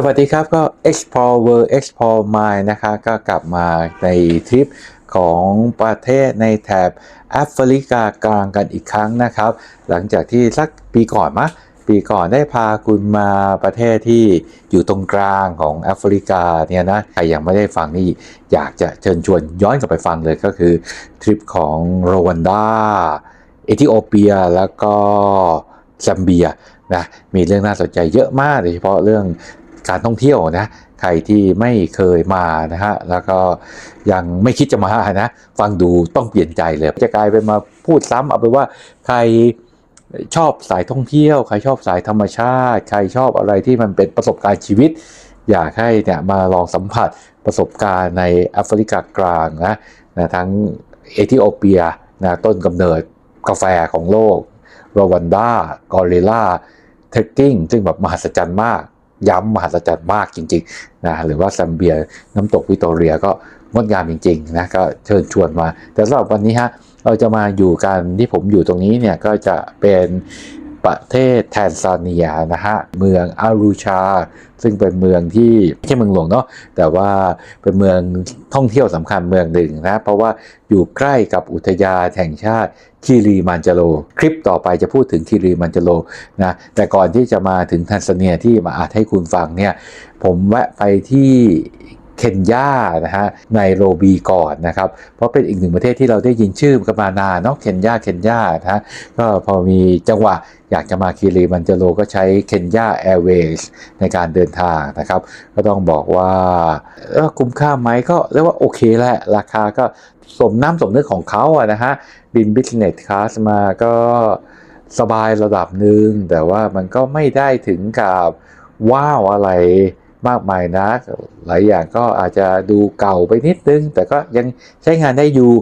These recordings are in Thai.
สวัสดีครับก็ explore world explore mind นะคะก็กลับมาในทริปของประเทศในแถบแอฟริกากลางกันอีกครั้งนะครับ หลังจากที่สักปีก่อนมะปีก่อนได้พาคุณมาประเทศที่อยู่ตรงกลางของแอฟริกาเนี่ยนะใครยังไม่ได้ฟังนี่อยากจะเชิญชวนย้อนกลับไปฟังเลยก็คือทริปของโรวันดาเอธิโอเปียแล้วก็ซัมเบียนะมีเรื่องน่าสนใจเยอะมากโดยเฉพาะเรื่อง การท่องเที่ยวนะใครที่ไม่เคยมานะฮะแล้วก็ยังไม่คิดจะมานะฟังดูต้องเปลี่ยนใจเลยจะกลายเป็นมาพูดซ้ำเอาไปว่าใครชอบสายท่องเที่ยว ใครชอบสายธรรมชาติ ใครชอบอะไรที่มันเป็นประสบการณ์ชีวิต อยากให้เนี่ยมาลองสัมผัสประสบการณ์ในแอฟริกากลางนะนะทั้งเอธิโอเปียนะต้นกำเนิดกาแฟของโลกรวันดากอริลลาเทคกิ้งซึ่งแบบมหัศจรรย์มาก ย้ำมหัศจรรย์มากจริงๆนะหรือว่าซัมเบียน้ำตกวิกตอเรียก็งดงามจริงๆนะก็เชิญชวนมา แต่สำหรับวันนี้ฮะเราจะมาอยู่กันที่ผมอยู่ตรงนี้เนี่ยก็จะเป็นประเทศแทนซาเนียนะฮะเมืองอารูชา ซึ่งเป็นเมืองที่ไม่ใช่เมืองหลวงเนาะแต่ว่าเป็นเมืองท่องเที่ยวสำคัญเมืองหนึ่งนะเพราะว่าอยู่ใกล้กับอุทยานแห่งชาติ คิริมันจาโรคลิปต่อไปจะพูดถึงคิริมันจาโรนะแต่ก่อนที่จะมาถึงแทนซาเนียที่มาอาจให้คุณฟังเนี่ยผมแวะไปที่เคนยานะฮะในโรบีก่อนนะครับ เพราะเป็นอีกหนึ่งประเทศที่เราได้ยินชื่อกันมานานเนาะเคนยาเคนยานะฮะก็พอมีจังหวะอยากจะมาคิริมันจาโรก็ใช้เคนยาแอร์เวย์ในการเดินทางนะครับ ก็ต้องบอกว่าคุ้มค่าไหมก็เรียกว่าโอเคแหละ ราคาก็สมน้ำสมเนื้อของเขาอะนะฮะ บินบิสเนสคลาสมาก็สบายระดับหนึ่งแต่ว่ามันก็ไม่ได้ถึงกับว้าวอะไรมากมายนัก หลายอย่างก็อาจจะดูเก่าไปนิดนึง แต่ก็ยังใช้งานได้อยู่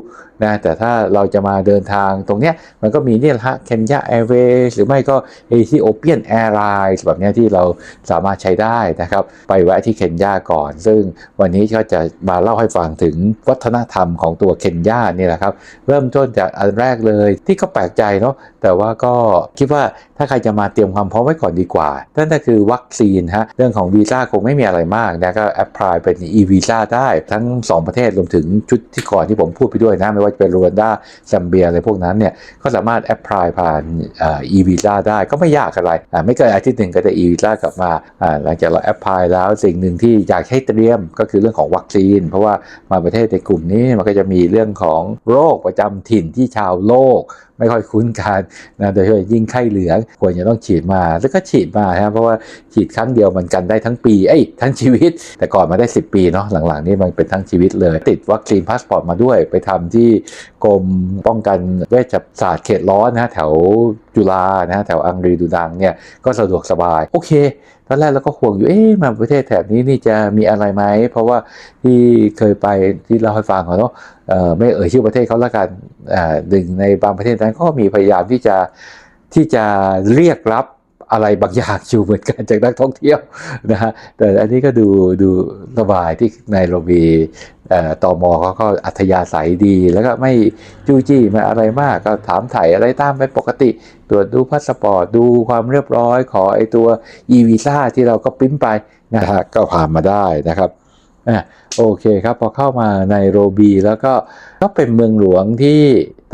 นะแต่ถ้าเราจะมาเดินทางตรงเนี้ยมันก็มีเนี่ยแหละฮะเคนยาแอร์เวย์หรือไม่ก็เอธิโอเปียนแอร์ไลน์แบบเนี้ยที่เราสามารถใช้ได้นะครับ ไปแวะที่เคนยาก่อน ซึ่งวันนี้ก็จะมาเล่าให้ฟังถึงวัฒนธรรมของตัวเคนยานี่แหละครับ เริ่มต้นจากอันแรกเลยที่ก็แปลกใจเนาะแต่ว่าก็คิดว่าถ้าใครจะมาเตรียมความพร้อมไว้ก่อนดีกว่า นั่นก็คือวัคซีนฮะเรื่องของวีซ่าคงไม่มีอะไรมากนะก็แอปพลายเป็น e วีซ่าได้ทั้ง 2 ประเทศรวมถึงชุดที่ก่อนที่ผมพูดไปด้วยนะไม่ว่าจะเป็นรวนดาซัมเบียอะไรพวกนั้นเนี่ยก็สามารถแอปพลายผ่านอีวีซ่าได้ก็ไม่ยากอะไรอ่ไม่เกินอาทิตย์หนึ่งก็จะอีวีซ่ากลับมาอ่าหลังจากเราแอปพลายแล้วสิ่งหนึ่งที่อยากให้เตรียมก็คือเรื่องของวัคซีน เพราะว่ามาประเทศในกลุ่มนี้มันก็จะมีเรื่องของโรคประจำถิ่นที่ชาวโลกไม่ค่อยคุ้นกันนะโดยเฉพาะยิ่งไข้เหลืองควรจะต้องฉีดมาแล้วก็ฉีดมาฮะเพราะว่าฉีดครั้งเดียวมันกันได้ทั้งปีเอ้ยทั้งชีวิต แต่ก่อนมาได้ 10 ปีเนาะหลังๆ นี่มันเป็นทั้งชีวิตเลย ติดวัคซีนพาสปอร์ตมาด้วยไปทำที่กรมป้องกันเวชศาสตร์เขตร้อนนะฮะแถวจุฬานะฮะแถวอังรีดูดังเนี่ยก็สะดวกสบายโอเค ตอนแรกเราก็ห่วงอยู่ เอ๊ะ มาประเทศแถบนี้นี่จะมีอะไรไหม เพราะว่าที่เคยไปที่เราให้ฟังเขาเนาะไม่เอ่ยชื่อประเทศเขาละกันหนึ่งในบางประเทศนั้นก็มีพยายามที่จะที่จะเรียกรับ อะไรบางอย่างอยู่เหมือนกันจากนักท่องเที่ยวนะฮะแต่อันนี้ก็ดูดูสบายที่ในโรบีเอ่อตอเขาก็อัธยาศัยดี แล้วก็ไม่จู้จี้ไม่อะไรมากก็ถามไถ่อะไรตามไปปกติ ตรวจดูพาสปอร์ตดูความเรียบร้อยขอไอตัว e วีซ่าที่เราก็ปริ้นไปนะฮะก็ผ่านมาได้นะครับอะโอเคครับพอเข้ามาในโรบีแล้วก็ก็เป็นเมืองหลวงที่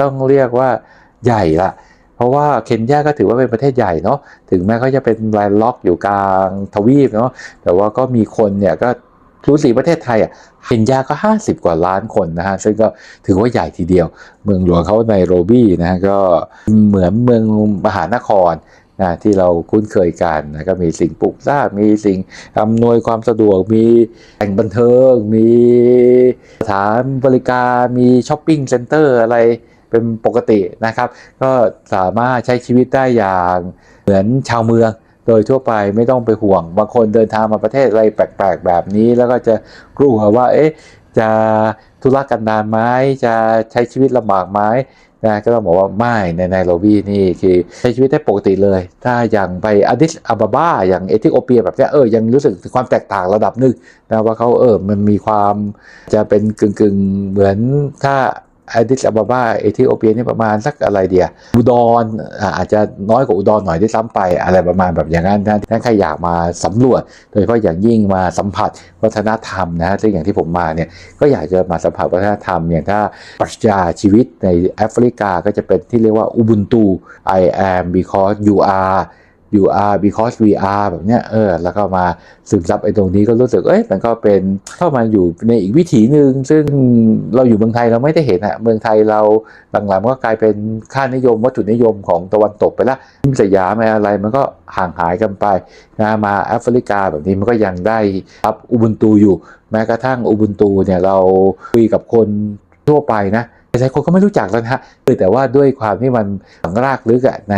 ต้องเรียกว่าใหญ่ละ เพราะว่าเคนยาก็ถือว่าเป็นประเทศใหญ่เนาะถึงแม้เขาจะเป็นแลนด์ล็อกอยู่กลางทวีปเนาะแต่ว่าก็มีคนเนี่ยก็รู้สีประเทศไทยอะเคนยาก็ 50 กว่าล้านคนนะฮะ ซึ่งก็ถือว่าใหญ่ทีเดียว เมืองหลวงเขาในโรบีนะฮะก็เหมือนเมืองมหานครนะที่เราคุ้นเคยกันนะก็มีสิ่งปลูกสร้างมีสิ่งอำนวยความสะดวก มีแหล่งบันเทิง มีสถานบริการ มีช้อปปิ้งเซ็นเตอร์อะไร เป็นปกตินะครับ ก็สามารถใช้ชีวิตได้อย่างเหมือนชาวเมืองโดยทั่วไปไม่ต้องไปห่วง บางคนเดินทางมาประเทศอะไรแปลกๆ แบบนี้ แล้วก็จะกลัวว่า เอ๊ะ จะธุรกันดารไหมจะใช้ชีวิตลำบากไหมนะก็ต้องบอกว่าไม่ในไนโรบีนี่คือใช้ชีวิตได้ปกติเลย ถ้าอย่างไปอาดิสอาบาบาอย่างเอธิโอเปียแบบนี้เออยังรู้สึกความแตกต่างระดับหนึ่งนะว่าเขาเออมันมีความจะเป็นกึ่งๆเหมือนถ้า อดิสอาบาบาเอธิโอเปียนี่ประมาณสักอะไรเดียอุดรอาอาจจะน้อยกว่าอุดรหน่อยด้วยซ้ำไปอะไรประมาณแบบอย่างนั้นนะถ้าใครอยากมาสำรวจ โดยเฉพาะอย่างยิ่งมาสัมผัสวัฒนธรรมนะซึ่งอย่างที่ผมมาเนี่ยก็อยากจะมาสัมผัสวัฒนธรรมอย่างถ้าปรัชญาชีวิตในแอฟริกาก็จะเป็นที่เรียกว่า Ubuntu I am because you are you are because we are แบบเนี้ยเออแล้วก็มาซึมซับไอ้ตรงนี้ก็รู้สึกเอ้ยมันก็เป็นเข้ามาอยู่ในอีกวิถีหนึ่งซึ่งเราอยู่เมืองไทยเราไม่ได้เห็นอะเมืองไทยเราหลังๆมันก็กลายเป็นค่านิยมวัตถุนิยมของตะวันตกไปละสยามอะไรมันก็ห่างหายกันไปนะมาแอฟริกาแบบนี้มันก็ยังได้รับอุบุนตูอยู่ แม้กระทั่งอุบุนตูเนี่ยเราคุยกับคนทั่วไปนะ หลายคนก็ไม่รู้จักแล้วนะฮะคือแต่ว่าด้วยความที่มันฝังรากลึกอะใน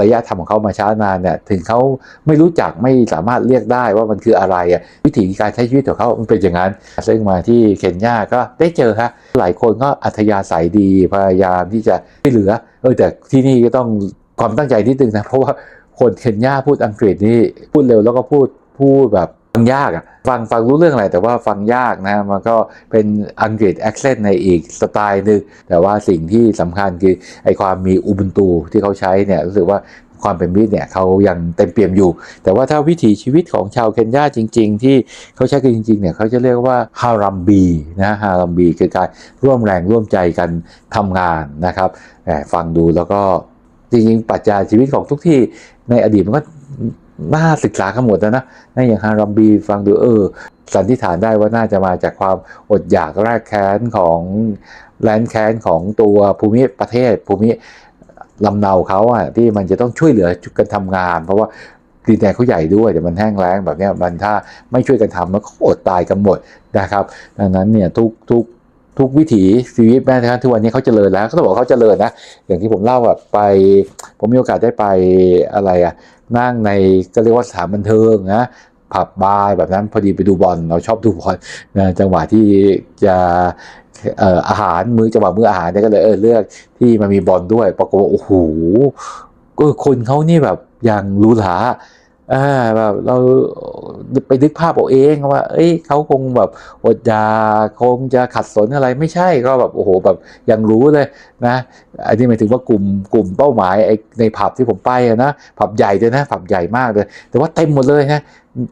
ระยะทำของเขามาช้านานเนี่ยถึงเขาไม่รู้จักไม่สามารถเรียกได้ว่ามันคืออะไรอะวิถีการใช้ชีวิตของเขามันเป็นอย่างนั้น ซึ่งมาที่เคนยาก็ได้เจอฮะหลายคนก็อัธยาศัยดีพยายามที่จะช่วยเหลือเออแต่ที่นี่ก็ต้องความตั้งใจนิดนึงนะเพราะว่าคนเคนยาพูดอังกฤษนี่พูดเร็วแล้วก็พูดพูดแบบ ฟังยากอะฟังฟังรู้เรื่องอะไรแต่ว่าฟังยากนะมันก็เป็นอังกฤษแอคเซนต์ในอีกสไตล์หนึ่งแต่ว่าสิ่งที่สำคัญคือไอความมีอุบุนตูที่เขาใช้เนี่ยรู้สึกว่าความเป็นมิตรเนี่ยเขายังเต็มเปี่ยมอยู่ แต่ว่าถ้าวิถีชีวิตของชาวเคนยาจริง ๆ ที่เขาใช้กันจริงๆเนี่ยเขาจะเรียกว่าฮารัมบีนะฮารัมบีคือการร่วมแรงร่วมใจกันทำงานนะครับแหมฟังดูแล้วก็จริงๆปรัชญาชีวิตของทุกที่ในอดีตมันก็ น่าศึกษากันหมดนะนะในอย่างฮารัมบีฟังดูเออ สันนิษฐานได้ว่าน่าจะมาจากความอดอยากแรกแค้นของแลนแค้นของตัวภูมิประเทศภูมิลำเนาเขาอะที่มันจะต้องช่วยเหลือกันทำงาน เพราะว่าดินแดนเขาใหญ่ด้วยแต่มันแห้งแล้งแบบนี้มันถ้าไม่ช่วยกันทำมันก็อดตายกันหมดนะครับ ดังนั้นเนี่ยทุกทุก ทุกวิถีชีวิตแม้กระทั่งทุกวันนี้เขาเจริญแล้วก็ต้องบอกเขาเจริญนะอย่างที่ผมเล่าแบบไป ผมมีโอกาสได้ไปอะไรอะนั่งในก็เรียกว่าสถานบันเทิงนะผับบาร์แบบนั้นพอดีไปดูบอลเราชอบดูบอลนะจังหวะที่จะเอ่ออาหารมื้อจังหวะมื้ออาหารเนี่ยก็เลยเออเลือกที่มันมีบอลด้วยปรากฏว่าโอ้โหก็คนเขานี่แบบอย่างรูหรา อ่าแบบเราไปนึกภาพเอาเองว่า เอ้ยเขาคงแบบอดยาคงจะขัดสนอะไรไม่ใช่ก็แบบโอ้โหแบบยังรู้เลยนะ อันนี้หมายถึงว่ากลุ่มกลุ่มเป้าหมายในผับที่ผมไปอะนะผับใหญ่ด้วยนะผับใหญ่มากเลย แต่ว่าเต็มหมดเลยนะ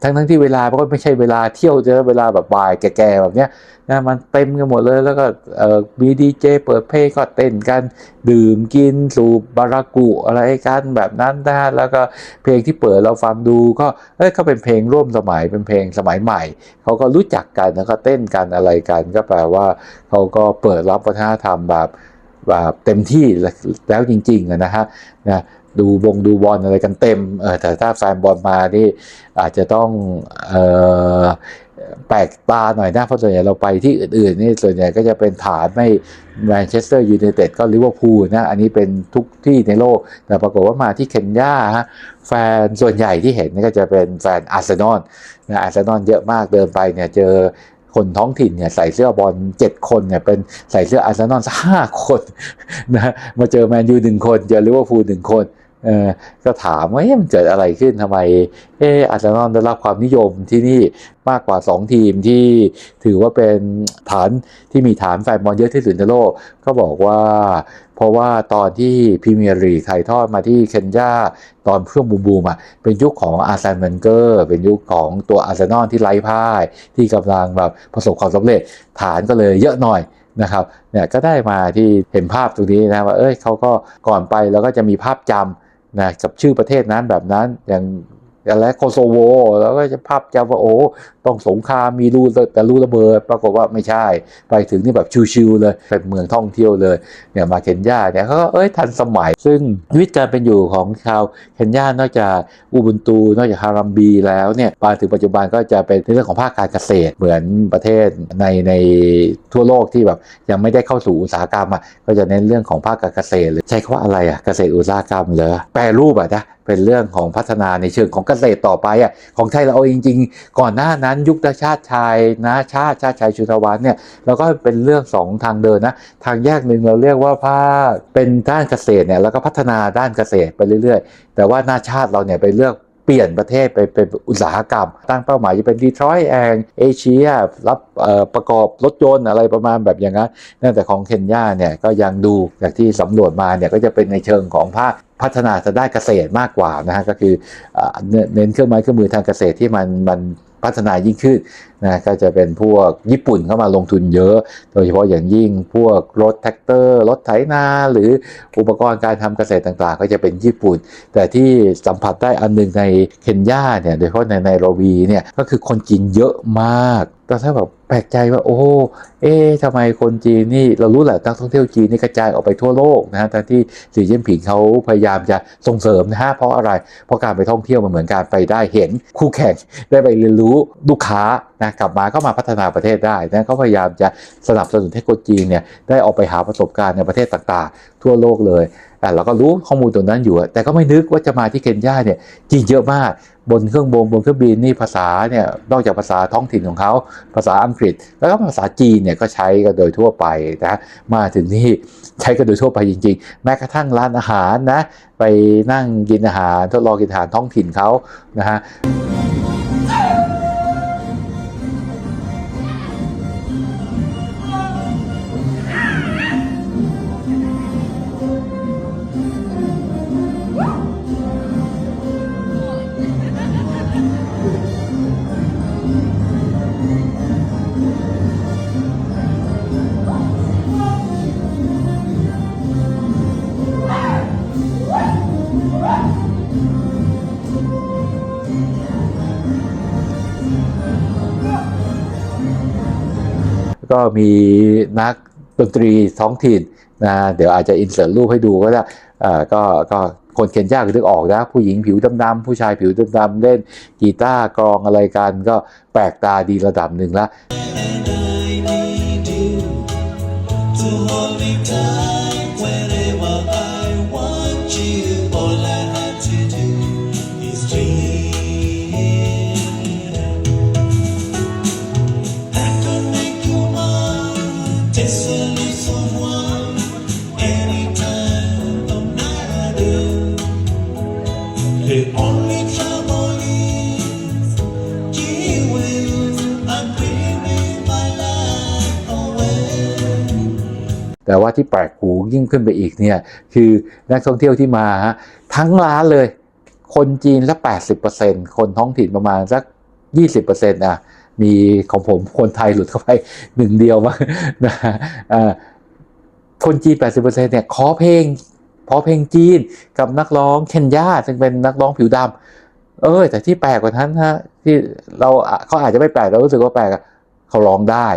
ทั้งทั้งที่เวลาก็ไม่ใช่เวลาเที่ยวเจอเวลาแบบบ่ายแก่ๆแบบเนี้ยนะมันเต็มกันหมดเลยแล้วก็มีดีเจเปิดเพลงก็เต้นกันดื่มกินสูบบารากุอะไรกันแบบนั้นนะแล้วก็เพลงที่เปิดเราฟังดูก็เอ้ยก็เป็นเพลงร่วมสมัยเป็นเพลงสมัยใหม่เขาก็รู้จักกันแล้วก็เต้นกันอะไรกันก็แปลว่าเขาก็เปิดรับวัฒนธรรมแบบ เต็มที่แล้วจริงๆนะฮะนะดูวงดูบอลอะไรกันเต็มเออแต่ถ้าแฟนบอลมานี่อาจจะต้องเออแปลกตาหน่อยนะ เพราะส่วนใหญ่เราไปที่อื่นๆนี่ส่วนใหญ่ก็จะเป็นฐานไม่แมนเชสเตอร์ยูไนเต็ดก็ลิเวอร์พูลนะ อันนี้เป็นทุกที่ในโลก แต่ปรากฏว่ามาที่เคนยาฮะแฟนส่วนใหญ่ที่เห็นนี่ก็จะเป็นแฟนอาร์เซนอลนะอาร์เซนอลเยอะมากเดินไปเนี่ยเจอ คนท้องถิ่นเนี่ยใส่เสื้อบอลเจ็ดคนเนี่ยเป็นใส่เสื้ออาร์เซนอลห้าคนนะมาเจอแมนยูหนึ่งคนเจอลิเวอร์พูลหนึ่งคนเออก็ถามว่าเอ๊ะมันเกิดอะไรขึ้นทำไมเอออาร์เซนอลได้รับความนิยมที่นี่มากกว่า 2 ทีมที่ถือว่าเป็นฐานที่มีฐานแฟนบอลเยอะที่สุดในโลก ก็บอกว่า เพราะว่าตอนที่พรีเมียร์ลีกถ่ายทอดมาที่เคนยาตอนช่วงบูมบูมอะเป็นยุคของอาร์เซนเวนเกอร์ เป็นยุคของตัวอาร์เซนอลที่ไร้พ่าย ที่กำลังแบบประสบความสำเร็จฐานก็เลยเยอะหน่อยนะครับเนี่ยก็ได้มาที่เห็นภาพตรงนี้นะว่าเอ้ยเขาก็ก่อนไปแล้วก็จะมีภาพจำนะกับชื่อประเทศนั้นแบบนั้นอย่างอะไรโคโซโว แล้วก็จะภาพจำว่าโอ้ ต้องสงครามมีรูแต่รูระเบิด ปรากฏว่าไม่ใช่ ไปถึงนี่แบบชิวๆเลย เป็นเมืองท่องเที่ยวเลยเนี่ยมาเคนยาเนี่ยเขาก็เอ้ยทันสมัย ซึ่งชีวิตการเป็นอยู่ของชาวเคนยานอกจากอุบุนตู นอกจากฮารัมบีแล้วเนี่ยมาถึงปัจจุบันก็จะเป็นในเรื่องของภาคการเกษตรเหมือนประเทศในในทั่วโลกที่แบบยังไม่ได้เข้าสู่อุตสาหกรรมอะก็จะเน้นเรื่องของภาคการเกษตรเลยใช้คำว่าอะไรอะเกษตรอุตสาหกรรมเหรอแปรรูปอะนะเป็นเรื่องของพัฒนาในเชิงของเกษตรต่อไปอะของไทยเราเอาจริง ๆ ก่อนหน้านั้นยุคชาติชายนะชาติชาติชายชุนวันเนี่ยเราก็เป็นเรื่องสองทางเดินนะทางแยกหนึ่งเราเรียกว่าภาคเป็นด้านเกษตรเนี่ยแล้วก็พัฒนาด้านเกษตรไปเรื่อยๆ แต่ว่าหน้าชาติเราเนี่ยไปเลือกเปลี่ยนประเทศไปเป็นอุตสาหกรรม ตั้งเป้าหมายจะเป็นดีทรอยต์แองเอเชียรับประกอบรถยนต์อะไรประมาณแบบอย่างนั้นนั่นแต่ของเคนยาเนี่ยก็ยังดูจากที่สำรวจมาเนี่ยก็จะเป็นในเชิงของภาคพัฒนาทางด้านเกษตรมากกว่านะฮะก็คือเน้นเน้นเครื่องไม้เครื่องมือทางเกษตรที่มันมัน พัฒนายิ่งขึ้นนะก็จะเป็นพวกญี่ปุ่นเข้ามาลงทุนเยอะ โดยเฉพาะอย่างยิ่งพวกรถแท็กเตอร์ รถไถนาหรืออุปกรณ์การทำเกษตรต่างๆ ก็จะเป็นญี่ปุ่น แต่ที่สัมผัสได้อันหนึงในเคนยาเนี่ยโดยเฉพาะในไนโรบีเนี่ยก็คือคนจีนเยอะมากเราถ้าแบบแปลกใจว่าโอ้เอ๊ะทำไมคนจีนนี่เรารู้แหละนักท่องเที่ยวจีนนี่กระจายออกไปทั่วโลกนะฮะแต่ที่สีเยี่ยมผิงเขาพยายามจะส่งเสริมนะฮะเพราะอะไร เพราะการไปท่องเที่ยวมันเหมือนการไปได้เห็นคู่แข่งได้ไปเรียนรู้ลูกค้านะกลับมาก็มาพัฒนาประเทศได้นะเขาพยายามจะสนับสนุนให้คนจีนเนี่ยได้ออกไปหาประสบการณ์ในประเทศต่างๆ ทั่วโลกเลยแต่เราก็รู้ข้อมูลตรงนั้นอยู่ แต่ก็ไม่นึกว่าจะมาที่เคนยาเนี่ยจีนเยอะมากบนเครื่องบงบนเครื่องบินนี่ภาษาเนี่ยนอกจากภาษาท้องถิ่นของเขาภาษาอังกฤษ แล้วก็ภาษาจีนเนี่ยก็ใช้กันโดยทั่วไปนะมาถึงนี่ใช้กันโดยทั่วไปจริง ๆ แม้กระทั่งร้านอาหารนะไปนั่งกินอาหารทดลองกินอาหารท้องถิ่นเขานะฮะ ก็มีนักดนตรีท้องถิ่นนะเดี๋ยวอาจจะอินเสิร์ตรูปให้ดูก็ได้ก็ก็คนเคนยาก็นึกออกนะ ผู้หญิงผิวดำๆผู้ชายผิวดำๆเล่นกีตาร์กลองอะไรกัน ก็แปลกตาดีระดับหนึ่งละ And I need you to hold me tight The only trouble is you will I'm giving my life away. แต่ว่าที่แปลกหูยิ่งขึ้นไปอีกเนี่ยคือนักท่องเที่ยวที่มาฮะทั้งร้านเลย คนจีนละ80%คนท้องถิ่นประมาณสัก 20%อะมีของผมคนไทยหลุดเข้าไปหนึ่งเดียวมานะฮะอ่าคนจีน 80%เนี่ยขอเพลง พอเพลงจีนกับนักร้องเคนยาซึ่งเป็นนักร้องผิวดำเออ แต่ที่แปลกกว่านั้นฮะที่เราเขาอาจจะไม่แปลกเรารู้สึกว่าแปลกเขาร้องได้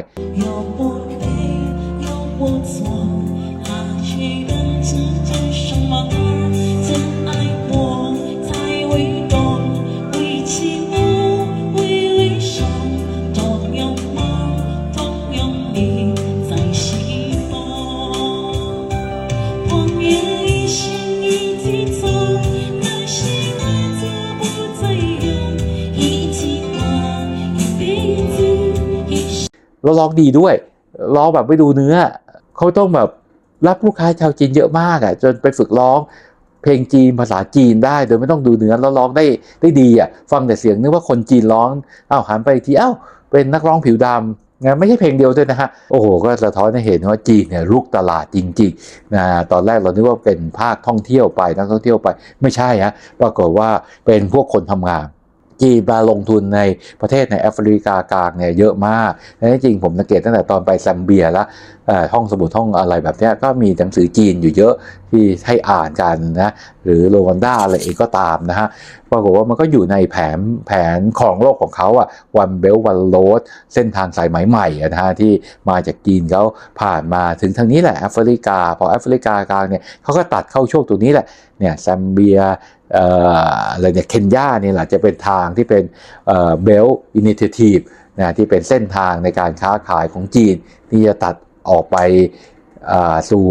ร้องดีด้วยร้องแบบไม่ดูเนื้อ เขาต้องแบบรับลูกค้าชาวจีนเยอะมากอะจนไปฝึกร้อง เพลงจีนภาษาจีนได้ โดยไม่ต้องดูเนื้อแล้วร้องได้ได้ดีอะฟังแต่เสียงนึกว่าคนจีนร้องอ้าวหันไปอีกทีอ้าวเป็นนักร้องผิวดำงานไม่ใช่เพลงเดียวด้วยนะฮะโอ้โหก็สะท้อนให้เห็นว่าจีนเนี่ยลุกตลาดจริงๆนะตอนแรกเรานึกว่าเป็นภาคท่องเที่ยวไปนักท่องเที่ยวไปไม่ใช่ฮะปรากฏว่าเป็นพวกคนทำงาน จีนมาลงทุนในประเทศในแอฟริกากลางเนี่ยเยอะมากและจริงผมสังเกตตั้งแต่ตอนไปซัมเบียแล้วท่อห้องสมุดห้องอะไรแบบนี้ก็มีหนังสือจีนอยู่เยอะที่ให้อ่านกันนะหรือโรวันด้าอะไรเองก็ตามนะฮะปรากฏว่ามันก็อยู่ในแผนแผนของโลกของเขาอะวันเบลวันโรดเส้นทางสายไหมใหม่นะฮะที่มาจากจีนเขาผ่านมาถึงทางนี้แหละแอฟริกาพอแอฟริกากลางเนี่ยเขาก็ตัดเข้าช่วงตรงนี้แหละเนี่ยซัมเบีย อะไรเนี่ยเคนยาเนี่ยแหละจะเป็นทางที่เป็นเบลอินิเททีฟนะที่เป็นเส้นทางในการค้าขายของจีน ที่จะตัดออกไปสู่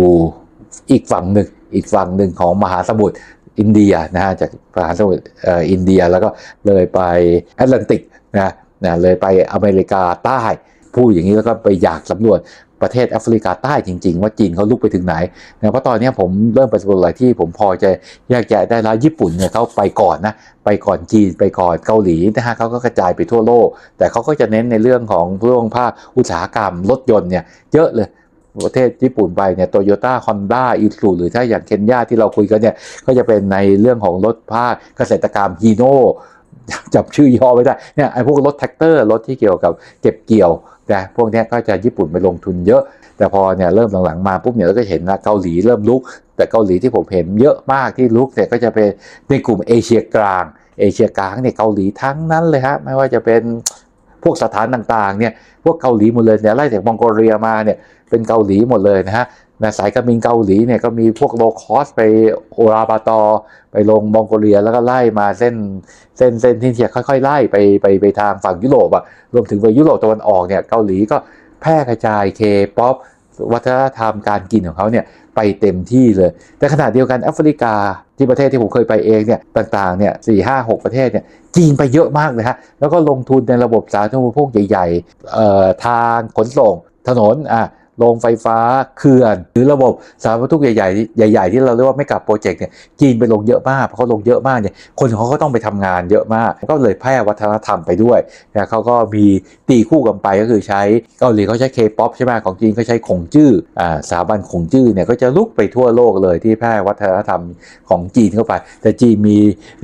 อีกฝั่งหนึ่งอีกฝั่งหนึ่งของมหาสมุทรอินเดียนะฮะจากมหาสมุทรอินเดียแล้วก็เลยไปแอตแลนติกนะนะเลยไปอเมริกาใต้ พูดอย่างนี้แล้วก็ไปอยากสำรวจประเทศแอฟริกาใต้จริง ๆ ว่าจีนเขาลุกไปถึงไหนนะเพราะตอนนี้ผมเริ่มไปสำรวจหลายที่ผมพอจะแยกแยะได้แล้วญี่ปุ่นเนี่ยเขาไปก่อนนะไปก่อนจีนไปก่อนเกาหลีนะฮะเขาก็กระจายไปทั่วโลก แต่เขาก็จะเน้นในเรื่องของเรื่องภาคอุตสาหกรรมรถยนต์เนี่ยเยอะเลยประเทศญี่ปุ่นไปเนี่ยโตโยต้าฮอนด้าอิซูหรือถ้าอย่างเคนยาที่เราคุยกันเนี่ยก็จะเป็นในเรื่องของรถภาคเกษตรกรรมฮีโน่จับชื่อย่อไม่ได้เนี่ยไอ้พวกรถแท็กเตอร์รถที่เกี่ยวกับเก็บเกี่ยว นะพวกนี้ก็จะญี่ปุ่นไปลงทุนเยอะ แต่พอเนี่ยเริ่มหลังๆมาปุ๊บเนี่ยเราก็เห็นนะเกาหลีเริ่มลุก แต่เกาหลีที่ผมเห็นเยอะมากที่ลุกเนี่ยก็จะเป็นในกลุ่มเอเชียกลาง เอเชียกลางเนี่ยเกาหลีทั้งนั้นเลยฮะไม่ว่าจะเป็นพวกสถานต่างๆเนี่ยพวกเกาหลีหมดเลยเนี่ยไล่จากมองโกเลียมาเนี่ยเป็นเกาหลีหมดเลยนะฮะ นะสายการบินเกาหลีเนี่ยก็มีพวกโลคอสไปโอราบาตอ ไปลงมองโกเลียแล้วก็ไล่มาเส้นเส้นเส้นที่จะค่อย ๆ ไล่ไปไปไปทางฝั่งยุโรปอะรวมถึงไปยุโรปตะวันออกเนี่ยเกาหลีก็แพร่กระจายเคป๊อปวัฒนธรรมการกินของเขาเนี่ยไปเต็มที่เลย แต่ขณะเดียวกันแอฟริกาที่ประเทศที่ผมเคยไปเองเนี่ยต่างๆเนี่ยสี่ห้าหกประเทศเนี่ยจีนไปเยอะมากเลยฮะแล้วก็ลงทุนในระบบสาธารณูปโภคใหญ่ๆทางขนส่งถนนอะ โรงไฟฟ้าเขื่อน หรือระบบสาธารณูปโภคใหญ่ๆใหญ่ ๆ ที่เราเรียกว่าไม่กับโปรเจกต์เนี่ยจีนไปลงเยอะมากเพราะเขาลงเยอะมากเนี่ยคนของเขาก็ต้องไปทำงานเยอะมาก ก็เลยแพร่วัฒนธรรมไปด้วยนะเขาก็มีตีคู่กันไปก็คือใช้เกาหลีเขาใช้เคป๊อปใช่ไหมของจีนก็ใช้ขงจื้ออ่าสถาบันขงจื้อเนี่ยก็จะลุกไปทั่วโลกเลยที่แพร่วัฒนธรรมของจีนเข้าไป แต่จีนมี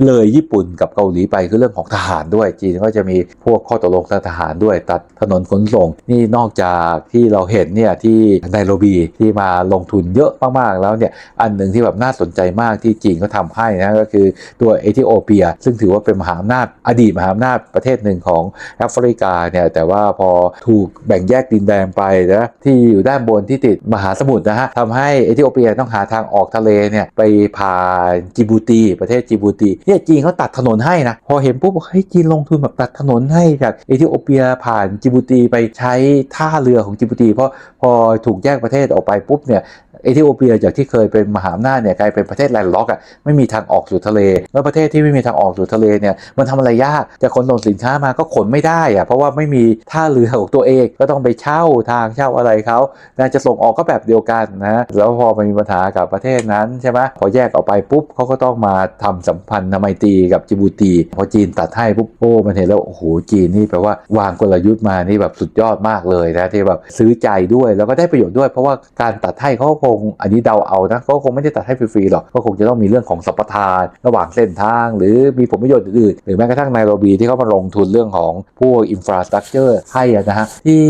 เลยญี่ปุ่นกับเกาหลีไปคือเรื่องของทหารด้วย จีนก็จะมีพวกข้อตกลงทางทหารด้วย ตัดถนนขนส่งนี่นอกจากที่เราเห็นเนี่ยที่ไนโรบีที่มาลงทุนเยอะมากๆแล้วเนี่ยอันหนึ่งที่แบบน่าสนใจมากที่จีนก็ทำให้นะก็คือตัวเอธิโอเปีย ซึ่งถือว่าเป็นมหาอำนาจอดีตมหาอำนาจประเทศหนึ่งของแอฟริกาเนี่ยแต่ว่าพอถูกแบ่งแยกดินแดนไปนะที่อยู่ด้านบนที่ติดมหาสมุทรนะฮะทำให้เอธิโอเปียต้องหาทางออกทะเลเนี่ยไปผ่านจิบูตีประเทศจิบูตีเนี่ยจีนเขาตัดถนนให้นะพอเห็นปุ๊บบอกเฮ้ยจีนลงทุนแบบตัดถนนให้จากเอธิโอเปียผ่านจิบูตีไปใช้ท่าเรือของจิบูตีเพราะพอถูกแยกประเทศออกไปปุ๊บเนี่ย เอธิโอเปียจากที่เคยเป็นมหาอำนาจเนี่ยกลายเป็นประเทศแลนด์ล็อกอะไม่มีทางออกสู่ทะเล แล้วประเทศที่ไม่มีทางออกสู่ทะเลเนี่ยมันทำอะไรยากจะขนส่งสินค้ามาก็ขนไม่ได้อะเพราะว่าไม่มีท่าเรือของตัวเองก็ต้องไปเช่าทางเช่าอะไรเขานะจะส่งออกก็แบบเดียวกันนะแล้วพอมันมีปัญหากับประเทศนั้นใช่ไหมพอแยกออกไปปุ๊บเขาก็ต้องมาทำสัมพันธ์ไมตรีกับจิบูตีพอจีนตัดให้ปุ๊บโอ้มันเห็นแล้วโอ้โหจีนนี่แปลว่าวางกลยุทธ์มานี่แบบสุดยอดมากเลยนะที่แบบซื้อใจด้วยแล้วก็ได้ประโยชน์ด้วย เพราะว่าการตัดให้เขาก็คงอันนี้เดาเอานะเขาก็คงไม่ได้ตัดให้ฟรีๆหรอกก็คงจะต้องมีเรื่องของสัมปทานระหว่างเส้นทาง หรือมีผลประโยชน์อื่นๆหรือแม้กระทั่งไนโรบีที่เขามาลงทุนเรื่องของพวกอินฟราสตรักเจอร์ให้นะฮะที่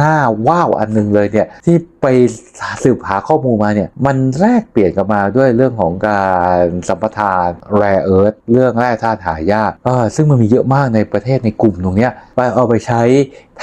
น่าว้าวอันหนึงเลยเนี่ยที่ไปสืบหาข้อมูลมาเนี่ยมันแลกเปลี่ยนกันมาด้วยเรื่องของการสัมปทานแร่เอิร์ธเรื่องแร่ธาตุหายากเออซึ่งมันมีเยอะมากในประเทศในกลุ่มตรงเนี้ยไปเอาไปใช้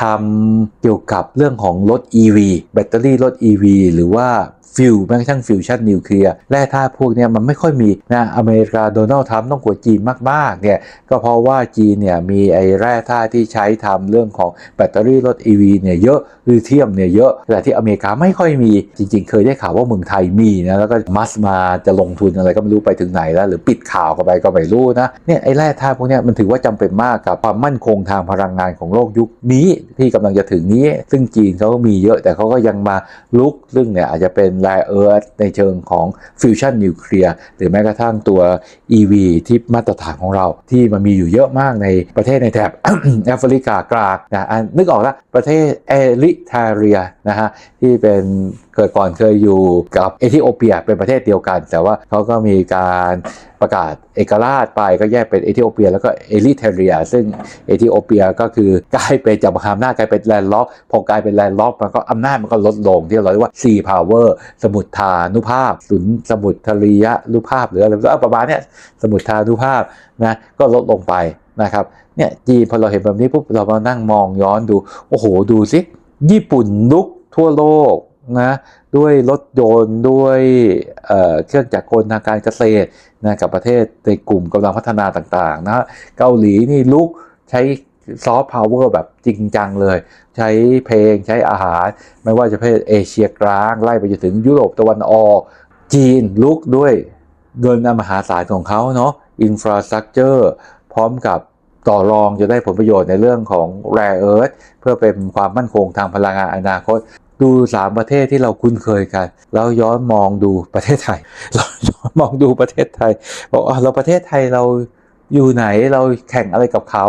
ทำเกี่ยวกับเรื่องของรถ EV แบตเตอรี่รถ EV หรือว่า ฟิวแม้กระทั่งฟิวชั่นนิวเคลียร์แร่ธาตุพวกนี้มันไม่ค่อยมีนะอเมริกาโดนัลด์ทรัมป์ต้องกลัวจีนมากๆเนี่ยก็เพราะว่าจีนเนี่ยมีไอ้แร่ธาตุที่ใช้ทำเรื่องของแบตเตอรี่รถ EV เนี่ยเยอะลิเธียมเนี่ยเยอะแต่ที่อเมริกาไม่ค่อยมีจริง ๆ เคยได้ข่าวว่าเมืองไทยมีนะแล้วก็มัสมาจะลงทุนอะไรก็ไม่รู้ไปถึงไหนแล้ว หรือปิดข่าวกันไปก็ไม่รู้นะเนี่ยไอ้แร่ธาตุพวกนี้มันถือว่าจำเป็นมากกับความมั่นคงทางพลังงานของโลกยุคนี้ที่กำลังจะถึงนี้ ซึ่งจีนเขาก็มีเยอะแต่เขาก็ยังมาลุกซึ่งเนี่ยอาจจะเป็นแร่เอิร์ธในเชิงของฟิวชั่นนิวเคลียร์หรือแม้กระทั่งตัว EV ที่มาตรฐานของเราที่มันมีอยู่เยอะมากในประเทศในแถบแอฟริกากลางนะนึกออกแล้วประเทศเอริทาเรียนะฮะที่เป็น เกิดก่อนเคยอยู่กับเอธิโอเปียเป็นประเทศเดียวกัน แต่ว่าเขาก็มีการประกาศเอกราชไปก็แยกเป็นเอธิโอเปีย แล้วก็เอริเทเรีย ซึ่งเอธิโอเปียก็คือกลายเป็นจากมหาอำนาจกลายเป็นแลนด์ล็อกพอกลายเป็นแลนด์ล็อกมันก็อำนาจมันก็ลดลงที่เราเรียกว่า sea power สมุทฐานุภาพสุนสมุทรียะนุภาพหรืออะไรก็ประมาณนี้สมุทฐานุภาพนะก็ลดลงไปนะครับเนี่ยจีนพอเราเห็นแบบนี้ปุ๊บเรามานั่งมองย้อนดู โอ้โห ดูสิ ญี่ปุ่นลุกทั่วโลก นะด้วยรถยนต์ด้วยเเครื่องจักรกลทางการเกษตรนะกับประเทศในกลุ่มกำลังพัฒนาต่างๆนะเกาหลีนี่ลุกใช้ซอฟต์พาวเวอร์แบบจริงจังเลย ใช้เพลงใช้อาหาร ไม่ว่าจะเป็นเอเชียกลาง ไล่ไปจนถึงยุโรปตะวันออก จีนลุกด้วยเงินอันมหาศาลของเขาเนาะอินฟราสตรักเจอร์พร้อมกับต่อรองจะได้ผลประโยชน์ในเรื่องของ rare earth เพื่อเป็นความมั่นคงทางพลังงานอนาคต ดูสามประเทศที่เราคุ้นเคยกัน แล้วย้อนมองดูประเทศไทย เราย้อนมองดูประเทศไทยบอกเราประเทศไทยเราอยู่ไหนเราแข่งอะไรกับเขา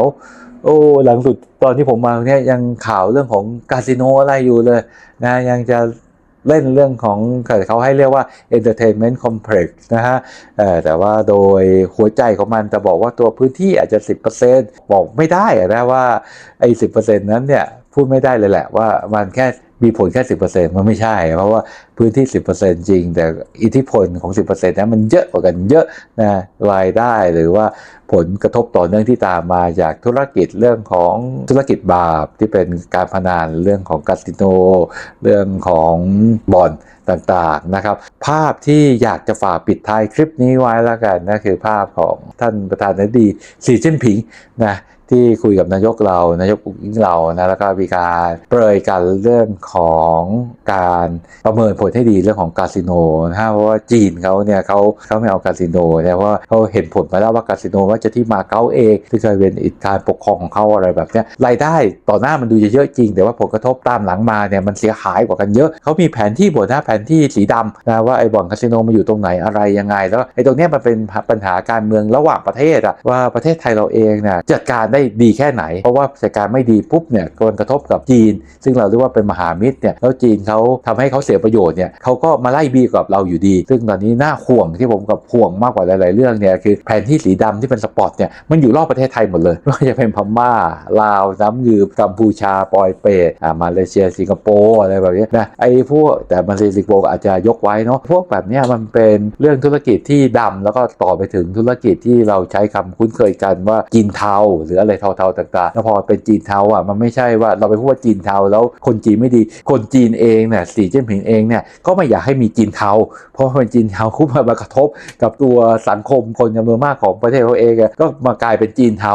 โอ้หลังสุดตอนที่ผมมาเนี่ยยังข่าวเรื่องของคาสิโนอะไรอยู่เลยนะยังจะเล่นเรื่องของเขาให้เรียกว่า entertainment complex นะฮะแต่ว่าโดยหัวใจของมันจะบอกว่าตัวพื้นที่อาจจะ 10%บอกไม่ได้อะนะว่าไอ้10%นั้นเนี่ยพูดไม่ได้เลยแหละว่ามันแค่ มีผลแค่10%มันไม่ใช่ เพราะว่าพื้นที่10%จริง แต่อิทธิพลของ10%นั้นมันเยอะกว่ากันเยอะนะรายได้หรือว่าผลกระทบต่อเนื่องที่ตามมาจากธุรกิจเรื่องของธุรกิจบาปที่เป็นการพนันเรื่องของคาสิโน เรื่องของบ่อนต่างๆนะครับ ภาพที่อยากจะฝากปิดท้ายคลิปนี้ไว้แล้วกันนะคือภาพของท่านประธานาธิบดีสีจิ้นผิงนะ ที่คุยกับนายกเรานายกอุกอิงเรานะแล้วก็มีการเปรยกันเรื่องของการประเมินผลให้ดีเรื่องของคาสิโนนะฮะเพราะว่าจีนเขาเนี่ยเขาเขาไม่เอาคาสิโนนี่ยเพราะว่าเขาเห็นผลมาแล้วว่าคาสิโนว่าจะที่มาเก๊าเองที่เคยเป็นอิทธิการปกครองของเขาอะไรแบบเนี้ยรายได้ต่อหน้ามันดูเยอะจริง แต่ว่าผลกระทบตามหลังมาเนี่ยมันเสียหายกว่ากันเยอะเขามีแผนที่บนหน้าแผนที่สีดำนะว่าไอ้บ่อนคาสิโนมันอยู่ตรงไหนอะไรยังไง แล้วไอ้ตรงเนี้ยมันเป็นปัญหาการเมืองระหว่างประเทศอะว่าประเทศไทยเราเองเนี่ยจัดการได้ดีแค่ไหน เพราะว่าจัดการไม่ดีปุ๊บเนี่ยก็มันกระทบกับจีน ซึ่งเราเรียกว่าเป็นมหามิตรเนี่ยแล้วจีนเขาทำให้เขาเสียประโยชน์เนี่ยเขาก็มาไล่บีกับเราอยู่ดี ซึ่งตอนนี้น่าห่วงที่ผมกับห่วงมากกว่าหลาย ๆ เรื่องเนี่ยคือแผนที่สีดำที่เป็นสปอตเนี่ยมันอยู่รอบประเทศไทยหมดเลยไม่ว่าจะเป็นพม่าลาวน้ำยืมกัมพูชาปอยเปตอ่ามาเลเซียสิงคโปร์อะไรแบบนี้นะไอ้พวกแต่มาเลเซียสิงคโปร์อาจจะยกไว้เนาะพวกแบบเนี้ยมันเป็นเรื่องธุรกิจที่ดำแล้วก็ต่อไปถึงธุรกิจที่เราใช้คำคุ้นเคยกันว่าจีนเทาหรืออะไรไรเทาๆต่างๆ แล้วพอเป็นจีนเทาอะมันไม่ใช่ว่าเราไปพูดว่าจีนเทาแล้วคนจีนไม่ดี คนจีนเองเนี่ยสีจิ้นผิงเองเนี่ยก็ไม่อยากให้มีจีนเทา เพราะเป็นจีนเทาคุมมากระทบกับตัวสังคมคนจำนวนมากของประเทศเขาเองก็มากลายเป็นจีนเทา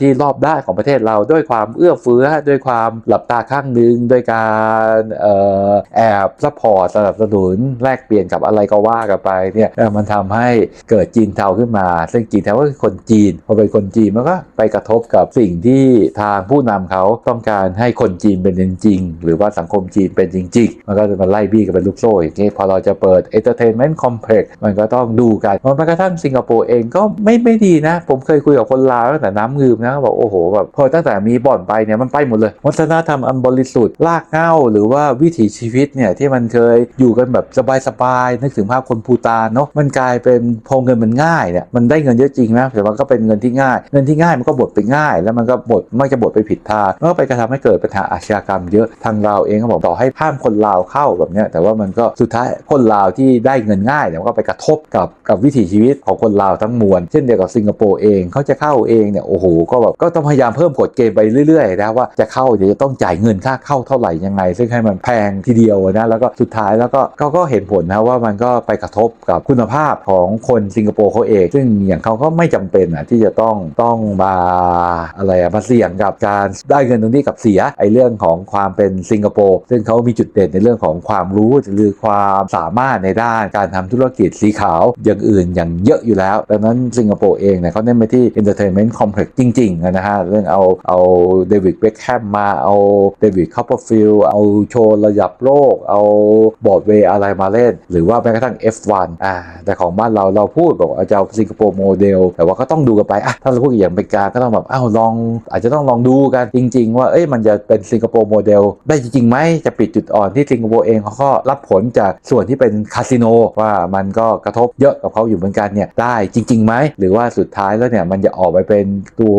ที่รอบด้านของประเทศเราด้วยความเอื้อเฟื้อด้วยความหลับตาข้างนึงด้วยการออแอบซัพพอร์ตสนับสนุนแลกเปลี่ยนกับอะไรก็ว่ากันไปเนี่ยมันทำให้เกิดจีนเทาขึ้นมา ซึ่งจีนเทาก็คือคนจีนพอเป็นคนจีนมันก็ไปกระทบกับสิ่งที่ทางผู้นำเขาต้องการให้คนจีนเป็นจริงหรือว่าสังคมจีนเป็นจริง ๆ มันก็จะมาไล่บี้กันเป็นลูกโซ่อย่างนี้พอเราจะเปิด entertainment complex มันก็ต้องดูกันเพราะแม้กระทั่งสิงคโปร์เองก็ไม่ไม่ดีนะ ผมเคยคุยกับคนลาวตั้งแต่น้ำงืมนะบอกโอ้โหแบบพอตั้งแต่มีบ่อนไปเนี่ยมันไปหมดเลย วัฒนธรรมอันบริสุทธิ์ลากเง้า หรือว่าวิถีชีวิตเนี่ยที่มันเคยอยู่กันแบบสบายๆนึกถึงภาพคนภูตานเนาะมันกลายเป็นพอเงินมันง่ายเนี่ยมันได้เงินเยอะจริงนะแต่มันก็เป็นเงินที่ง่าย เงินที่ง่ายมันก็บดไปง่ายแล้วมันก็บดไม่จะบดไปผิดทางมันก็ไปกระทำให้เกิดปัญหาอาชญากรรมเยอะทางเราเองก็บอกต่อให้ห้ามคนลาวเข้าแบบเนี้ยแต่ว่ามันก็สุดท้ายคนลาวที่ได้เงินง่ายเนี่ยมันก็ไปกระทบกับกับวิถีชีวิตของคนลาวทั้งมวลเช่นเดียวกับสิงคโปร์เองเขาจะเข้าเองเนี่ยโอ้โหก็แบบก็ต้องพยายามเพิ่มกฎเกณฑ์ไปเรื่อยๆนะว่าจะเข้าเดี๋ยวจะต้องจ่ายเงินค่าเข้าเท่าไหร่ยังไง ซึ่งให้มันแพงทีเดียวนะแล้วก็สุดท้ายแล้วก็เขาก็เห็นผลนะว่ามันก็ไปกระทบกับคุณภาพของคนสิงคโปร์เขาเอง ซึ่งอย่างเขาก็ไม่จำเป็นอะที่จะต้องต้องมาอะไรอะมาเสี่ยงกับการได้เงินตรงนี้กับเสียไอ้เรื่องของความเป็นสิงคโปร์ซึ่งเขามีจุดเด่นในเรื่องของความรู้หรือความสามารถในด้านการทำธุรกิจสีขาวอย่างอื่นอย่างเยอะอยู่แล้ว ดังนั้นสิงคโปร์เองเนี่ยเขาเน้นไปที่ entertainment complex จริงๆนะฮะเรื่องเอาเอาเดวิดเบคแฮมมาเอาเดวิดคัพเปอร์ฟิลเอาโชว์ระดับโลก เอาบอร์ดเวย์อะไรมาเล่น หรือว่าแม้กระทั่ง F1 อ่าแต่ของบ้านเราเราพูดบอกว่าจะเอาสิงคโปร์โมเดลแต่ว่าก็ต้องดูกันไปอะถ้าเราพูดอย่างเป็นกาก็ต้องแบบอ้าวลองอาจจะต้องลองดูกันจริง ๆ ว่าเอ้ยมันจะเป็นสิงคโปร์โมเดลได้จริงๆไหมจะปิดจุดอ่อนที่สิงคโปร์เองเขาก็รับผลจากส่วนที่เป็นคาสิโนว่ามันก็กระทบเยอะกับเขาอยู่เหมือนกันเนี่ยได้จริงๆไหมหรือว่าสุดท้ายแล้วเนี่ยมันจะออกไปเป็นตัว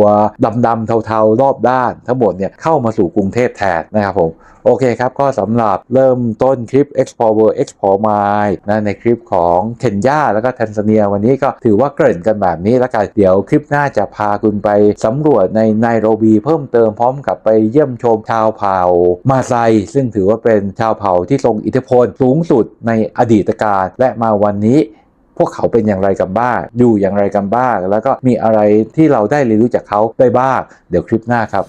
ดำๆเทาๆรอบด้าน ทั้งหมดเนี่ยเข้ามาสู่กรุงเทพแทนนะครับผมโอเคครับ ก็สำหรับเริ่มต้นคลิป Explore World Explore Mind นะในคลิปของเคนยาแล้วก็แทนซาเนีย วันนี้ก็ถือว่าเกริ่นกันแบบนี้แล้วกันเดี๋ยวคลิปหน้าจะพาคุณไปสำำรวจในไนโรบีเพิ่มเติมพร้อมกับไปเยี่ยมชมชาวเผ่ามาไซ ซึ่งถือว่าเป็นชาวเผ่าที่ทรงอิทธิพลสูงสุดในอดีตการและมาวันนี้พวกเขาเป็นอย่างไรกันบ้าง อยู่อย่างไรกันบ้าง แล้วก็มีอะไรที่เราได้เรียนรู้จากเขาได้บ้าง เดี๋ยวคลิปหน้าครับ